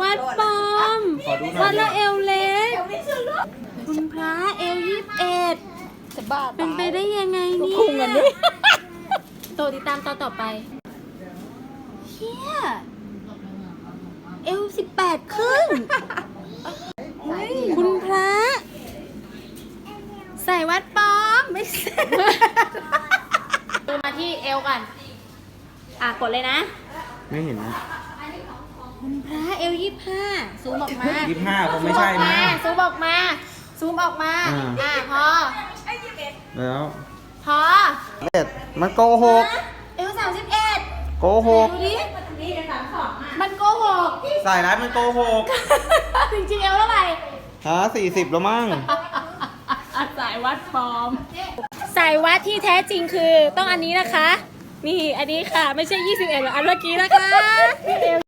วัดปลอมขอดูหน่วัอดยแล้วเอวเล็ก คุณพระเอวยี่สิบเอ็ดจะบ้าเป็นไปได้ยังไงเนี่ยคุงกันดิโตติดตามตอนต่อไปเฮียเอวสิบแปดครึ่งคุณพระใส่วัดปลอมไม่ใช่ดูมาที่เอวกันอะกดเลยนะ ไม่เห็นนะคุณ พระเอวยี่ห้าซูมออกมายี่สิบห้าคงไม่ใช่มั้งซูมออกมาซูมออกมาอ่า อะพอแล้วพอเอ็ดมันโกหกเอวสามสิบเอ็ดโกหกดูดิมันโกหก สายรัดมันโกหกจริงๆเอวเท่าไหร่ หาสี่สิบแล้วมั้งสายวัดปลอม สายวัดที่แท้จริงคือต้องอันนี้นะคะ นี่อันนี้ค่ะไม่ใช่ 21หรอกอันเมื่อกี้นะคะเอว